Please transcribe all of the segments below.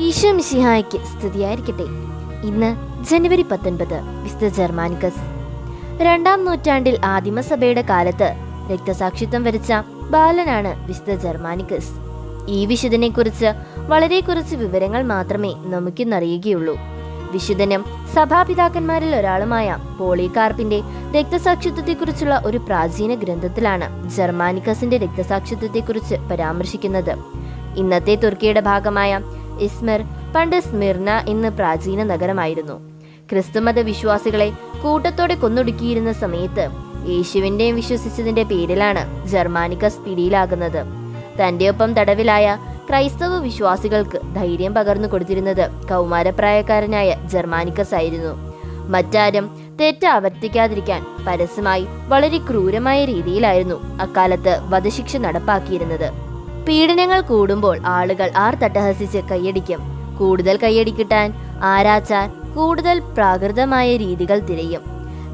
ഈശോ മിശിഹായ്ക്ക് സ്തുതിയായിരിക്കട്ടെ. ഇന്ന് ജനുവരി പത്തൊൻപത് വിസ്ത ജർമാനിക്കസ്. രണ്ടാം നൂറ്റാണ്ടിൽ ആദിമസഭയുടെ കാലത്ത് രക്തസാക്ഷിത്വം വരിച്ച ബാലനാണ് വിസ്തർ ജർമാനിക്കസ്. ഈ വിശുദ്ധനെ കുറിച്ച് വളരെ കുറച്ച് വിവരങ്ങൾ മാത്രമേ നമുക്കിന്നറിയുകയുള്ളൂ. വിശുദ്ധനും സഭാപിതാക്കന്മാരിൽ ഒരാളുമായ പോളികാർപ്പിന്റെ രക്തസാക്ഷിത്വത്തെക്കുറിച്ചുള്ള ഒരു പ്രാചീന ഗ്രന്ഥത്തിലാണ് ജർമാനിക്കസിന്റെ രക്തസാക്ഷിത്വത്തെക്കുറിച്ച് പരാമർശിക്കുന്നത്. ഇന്നത്തെ തുർക്കിയുടെ ഭാഗമായ ഇസ്മിർ പണ്ട് സ്മിർന എന്ന് പ്രാചീന നഗരമായിരുന്നു. ക്രിസ്തുമത വിശ്വാസികളെ കൂട്ടത്തോടെ കൊന്നൊടുക്കിയിരുന്ന സമയത്ത് യേശുവിന്റെയും വിശ്വസിച്ചതിന്റെ പേരിലാണ് ജർമാനിക്കസ് പിടിയിലാകുന്നത് തന്റെ ഒപ്പം തടവിലായ ക്രൈസ്തവ വിശ്വാസികൾക്ക് ധൈര്യം പകർന്നു കൊടുത്തിരുന്നത് കൗമാരപ്രായക്കാരനായ ജർമാനിക്കസ് ആയിരുന്നു. മറ്റാരും തെറ്റ് ആവർത്തിക്കാതിരിക്കാൻ പരസ്യമായി വളരെ ക്രൂരമായ രീതിയിലായിരുന്നു അക്കാലത്ത് വധശിക്ഷ നടപ്പാക്കിയിരുന്നത്. പീഡനങ്ങൾ കൂടുമ്പോൾ ആളുകൾ ആർ തട്ടഹസിച്ച് കൈയടിക്കും. കൂടുതൽ കൈയടി കിട്ടാൻ ആരാച്ചാർ കൂടുതൽ പ്രാകൃതമായ രീതികൾ തിരയും.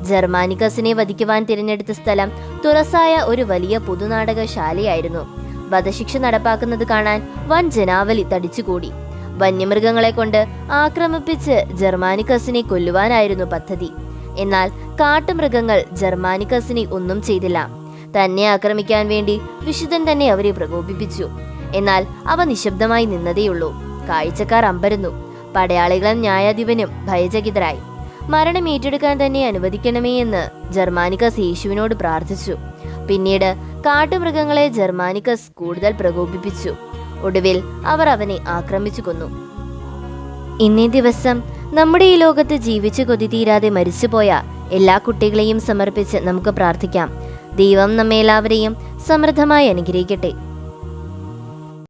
ജർമാനിക്കസിനെ വധിക്കുവാൻ തിരഞ്ഞെടുത്ത സ്ഥലം തുറസായ ഒരു വലിയ പൊതുനാടകശാലയായിരുന്നു. വധശിക്ഷ നടപ്പാക്കുന്നത് കാണാൻ വൻ ജനാവലി തടിച്ചുകൂടി. വന്യമൃഗങ്ങളെ കൊണ്ട് ആക്രമിപ്പിച്ച് ജർമാനിക്കസിനെ കൊല്ലുവാനായിരുന്നു പദ്ധതി. എന്നാൽ കാട്ടുമൃഗങ്ങൾ ജർമാനിക്കസിനെ ഒന്നും ചെയ്തില്ല. തന്നെ ആക്രമിക്കാൻ വേണ്ടി വിശുദ്ധൻ തന്നെ അവരെ പ്രകോപിപ്പിച്ചു. എന്നാൽ അവ നിശബ്ദമായി നിന്നതേയുള്ളൂ. കാഴ്ചക്കാർ അമ്പരന്നു. പടയാളികളും ന്യായാധിപനും ഭയചകിതരായി. മരണം ഏറ്റെടുക്കാൻ തന്നെ അനുവദിക്കണമേ എന്ന് ജർമാനിക്കസ് യേശുവിനോട് പ്രാർത്ഥിച്ചു. പിന്നീട് കാട്ടുമൃഗങ്ങളെ ജർമാനിക്കസ് കൂടുതൽ പ്രകോപിപ്പിച്ചു. ഒടുവിൽ അവർ അവനെ ആക്രമിച്ചു കൊന്നു. ഇന്നേ ദിവസം നമ്മുടെ ഈ ലോകത്ത് ജീവിച്ചു കൊതി തീരാതെ മരിച്ചുപോയ എല്ലാ കുട്ടികളെയും സമർപ്പിച്ച് നമുക്ക് പ്രാർത്ഥിക്കാം. ദൈവം നമ്മെ എല്ലാവരെയും സമൃദ്ധമായി അനുഗ്രഹിക്കട്ടെ.